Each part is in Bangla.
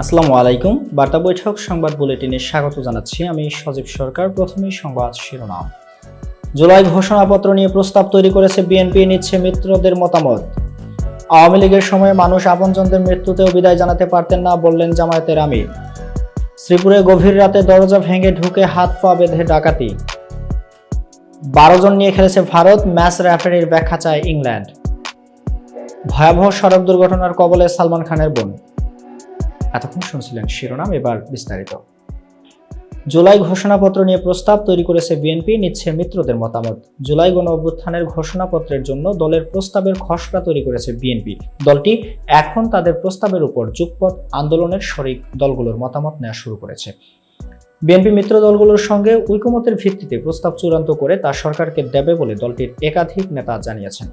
আসসালামু আলাইকুম। বার্তা বৈঠক সংবাদ বুলেটিনে স্বাগত জানাচ্ছি আমি সজীব সরকার। প্রথমেই সংবাদ শিরোনাম। জুলাই ঘোষণাপত্র নিয়ে প্রস্তাব তৈরি করেছে বিএনপি, নিচ্ছে মিত্রদের মতামত। আওয়ামী লীগের সময় মানুষ আপনজনদের মৃত্যুতেও বিদায় জানাতে পারতেন না বললেন জামায়াতের আমির। শ্রীপুরে গভীর রাতে দরজা ভেঙে ঢুকে হাত পা বেঁধে ডাকাতি। বারো জন নিয়ে খেলেছে ভারত, ম্যাচ রেফারির ব্যাখ্যা চায় ইংল্যান্ড। ভয়াবহ সড়ক দুর্ঘটনার কবলে সালমান খানের বোন। এতক্ষণ শুনছিলেন শিরোনাম, এবার বিস্তারিত। জুলাই ঘোষণাপত্র নিয়ে প্রস্তাব তৈরি করেছে বিএনপি, নিচ্ছে মিত্রদের মতামত। জুলাই গণ অভ্যুত্থানের ঘোষণাপত্রের জন্য দলের প্রস্তাবের খসড়া তৈরি করেছে বিএনপি। দলটি এখন তাদের প্রস্তাবের উপর যুগপথ আন্দোলনের শরিক দলগুলোর মতামত নেওয়া শুরু করেছে। বিএনপি মিত্র দলগুলোর সঙ্গে ঐকমতের ভিত্তিতে প্রস্তাব চূড়ান্ত করে তা সরকারকে দেবে বলে দলটির একাধিক নেতা জানিয়েছেন।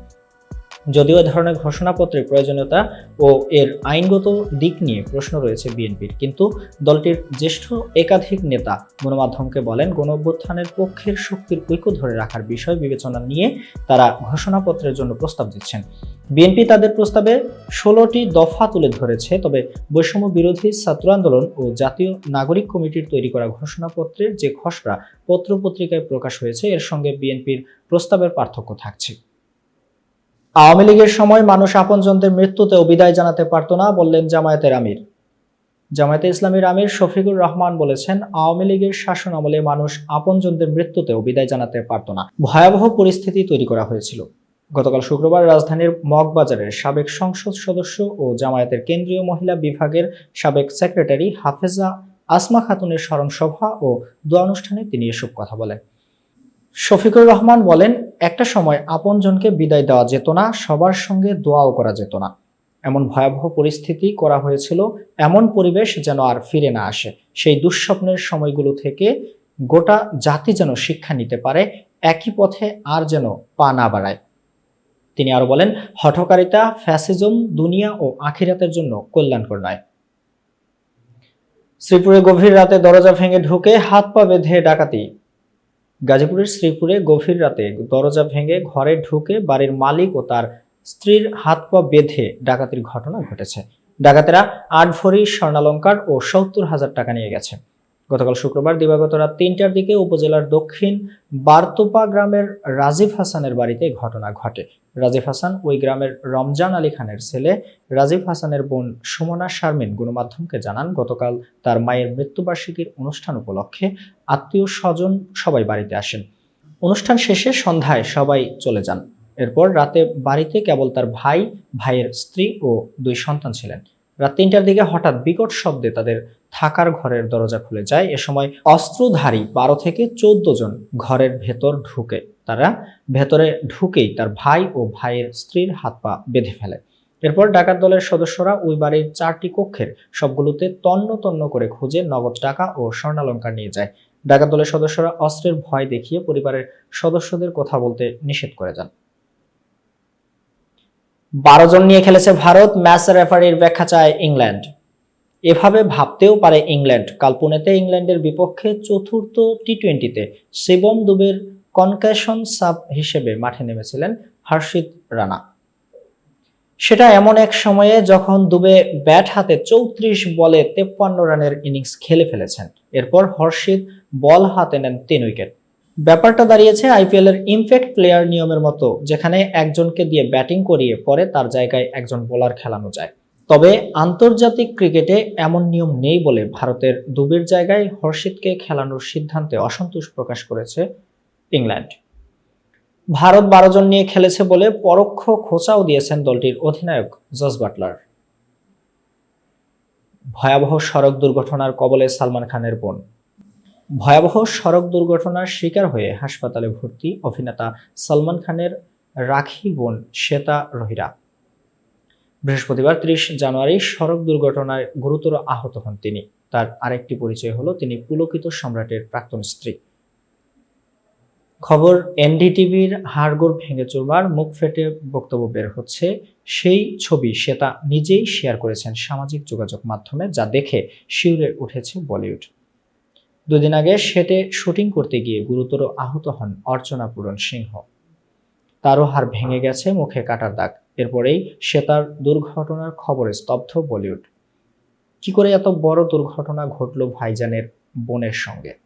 যদিও এ ধরনের ঘোষণাপত্রের প্রয়োজনীয়তা ও এর আইনগত দিক নিয়ে প্রশ্ন রয়েছে বিএনপির। কিন্তু দলটির জ্যেষ্ঠ একাধিক নেতা গণমাধ্যমকে বলেন গণ অভ্যুত্থানের পক্ষের শক্তির ঐক্য ধরে রাখার বিষয় বিবেচনা নিয়ে তারা ঘোষণাপত্রের জন্য প্রস্তাব দিচ্ছেন। বিএনপি তাদের প্রস্তাবে ষোলোটি দফা তুলে ধরেছে, তবে বৈষম্য বিরোধী ছাত্র আন্দোলন ও জাতীয় নাগরিক কমিটির তৈরি করা ঘোষণাপত্রের যে খসড়া পত্রপত্রিকায় প্রকাশ হয়েছে, এর সঙ্গে বিএনপির প্রস্তাবের পার্থক্য থাকছে। আওয়ামী লীগের সময় মানুষ আপনজনদের মৃত্যুতেও বিদায় জানাতে পারত না, বললেন জামায়াতের আমির। জামায়াতে ইসলামীর আমির শফিকুর রহমান বলেছেন, আওয়ামী লীগের শাসন আমলে মানুষ আপনজনদের মৃত্যুতেও বিদায় জানাতে পারত না। ভয়াবহ পরিস্থিতি তৈরি করা হয়েছিল। গতকাল শুক্রবার রাজধানীর মগবাজারের সাবেক সংসদ সদস্য ও জামায়াতের কেন্দ্রীয় মহিলা বিভাগের সাবেক সেক্রেটারি হাফেজা আসমা খাতুনের স্মরণ সভা ও দোয়া অনুষ্ঠানে তিনি এসব কথা বলেন। শফিকুর রহমান বলেন, একটা সময় আপনজনকে বিদায় দেওয়া যেত না, সবার সঙ্গে দোয়াও করা যেত না। এমন ভয়াবহ পরিস্থিতি করা হয়েছিল, এমন পরিবেশ যেন আর ফিরে না আসে। সেই দুঃস্বপ্নের সময়গুলো থেকে গোটা জাতি যেন শিক্ষা নিতে পারে, একই পথে আর যেন পা না বাড়ায়। তিনি আরও বলেন, হঠকারিতা, ফ্যাসিজম দুনিয়া ও আখিরাতের জন্য কল্যাণকর নয়। শ্রীপুরে গভীর রাতে দরজা ভেঙে ঢুকে হাত পা বেঁধে ডাকাতি গাজীপুরের শ্রীপুরে গভীর রাতে দরজা ভেঙে ঘরে ঢুকে বাড়ির মালিক ও তার স্ত্রীর হাত পা বেঁধে ডাকাতির ঘটনা ঘটেছে। ডাকাতেরা আট ভরি স্বর্ণালঙ্কার ও সত্তর হাজার টাকা নিয়ে গেছে। গতকাল শুক্রবার দিবাগত রাত তিনটার দিকে উপজেলার দক্ষিণ বারতোপা গ্রামের রাজীব হাসানের বাড়িতে ঘটনা ঘটে। রাজীব হাসান ওই গ্রামের রমজান আলী খানের ছেলে। রাজীব হাসানের বোন সুমনা শারমিন গণমাধ্যমকে জানান, গতকাল তার মায়ের মৃত্যুবার্ষিকীর অনুষ্ঠান উপলক্ষে আত্মীয় স্বজন সবাই বাড়িতে আসেন। অনুষ্ঠান শেষে সন্ধ্যায় সবাই চলে যান। এরপর রাতে বাড়িতে কেবল তার ভাই, ভাইয়ের স্ত্রী ও দুই সন্তান ছিলেন। রাত তিনটার দিকে হঠাৎ বিকট শব্দে তাদের থাকার ঘরের দরজা খুলে যায়। এ সময় অস্ত্রধারী বারো থেকে চোদ্দ জন ঘরের ভেতর ঢুকে, তারা ভেতরে ঢুকেই তার ভাই ও ভাইয়ের স্ত্রীর হাত পা বেঁধে ফেলে। এরপর ডাকাত দলের সদস্যরা ওই বাড়ির চারটি কক্ষের সবগুলোতে তন্ন তন্ন করে খুঁজে নগদ টাকা ও স্বর্ণালঙ্কার নিয়ে যায়। ডাকাত দলের সদস্যরা অস্ত্রের ভয় দেখিয়ে পরিবারের সদস্যদের কথা বলতে নিষেধ করে যান। বারো জন নিয়ে খেলেছে ভারত, ম্যাচ রেফারির ব্যাখ্যা চায় ইংল্যান্ড। এভাবে ভাবতেও পারে ইংল্যান্ড। কাল পুনেতে ইংল্যান্ডের বিপক্ষে চতুর্থ টি টোয়েন্টিতে শিবম দুবের কনকাশন সাব হিসেবে মাঠে নেমেছিলেন হর্ষিত রানা। সেটা এমন এক সময়ে যখন দুবে ব্যাট হাতে চৌত্রিশ বলে তেপ্পান্ন রানের ইনিংস খেলে ফেলেছেন। এরপর হর্ষিত বল হাতে নেন তিন উইকেট। ব্যাপারটা দাঁড়িয়েছে আইপিএল এর ইমপ্যাক্ট প্লেয়ার নিয়মের মতো, যেখানে একজনকে দিয়ে ব্যাটিং করিয়ে পরে তার জায়গায় একজন বোলার খেলানো যায়। তবে আন্তর্জাতিক ক্রিকেটে এমন নিয়ম নেই বলে ভারতের দুবের জায়গায় হর্ষিতকে খেলানোর সিদ্ধান্তে অসন্তোষ প্রকাশ করেছে ইংল্যান্ড। ভারত বারো জন নিয়ে খেলেছে বলে পরোক্ষ খোঁচাও দিয়েছেন দলটির অধিনায়ক জস বাটলার। ভয়াবহ সড়ক দুর্ঘটনার কবলে সালমান খানের বোন। ভয়াবহ সড়ক দুর্ঘটনার শিকার হয়ে হাসপাতালে ভর্তি অভিনেতা সালমান খানের রাখি বোন শ্বেতা রহিরা। বৃহস্পতিবার ত্রিশ জানুয়ারি সড়ক দুর্ঘটনায় গুরুতর আহত হন তিনি। তার আরেকটি পরিচয় হলো তিনি পুলকিত সম্রাটের প্রাক্তন স্ত্রী। খবর এনডিটিভির হাড়গোড় ভেঙে চুরমার, মুখ ফেটে বক্তব্য বের হচ্ছে। সেই ছবি শ্বেতা নিজেই শেয়ার করেছেন সামাজিক যোগাযোগ মাধ্যমে, যা দেখে শিউরে উঠেছে বলিউড। দুদিন আগে সেটে শুটিং করতে গিয়ে গুরুতর আহত হন অর্চনা পূরণ সিংহ। তারও হাড় ভেঙে গেছে, মুখে কাটার দাগ। এরপরেই সে তার দুর্ঘটনার খবরে স্তব্ধ বলিউড। কি করে এত বড় দুর্ঘটনা ঘটলো ভাইজানের বোনের সঙ্গে?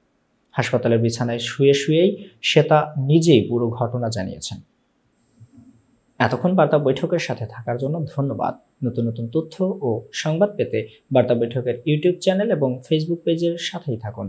হাসপাতালের বিছানায় শুয়ে শুয়েই সে তা নিজেই পুরো ঘটনা জানিয়েছেন। এতক্ষণ বার্তা বৈঠকের সাথে থাকার জন্য ধন্যবাদ। নতুন নতুন তথ্য ও সংবাদ পেতে বার্তা বৈঠকের ইউটিউব চ্যানেল এবং ফেসবুক পেজের সাথেই থাকুন।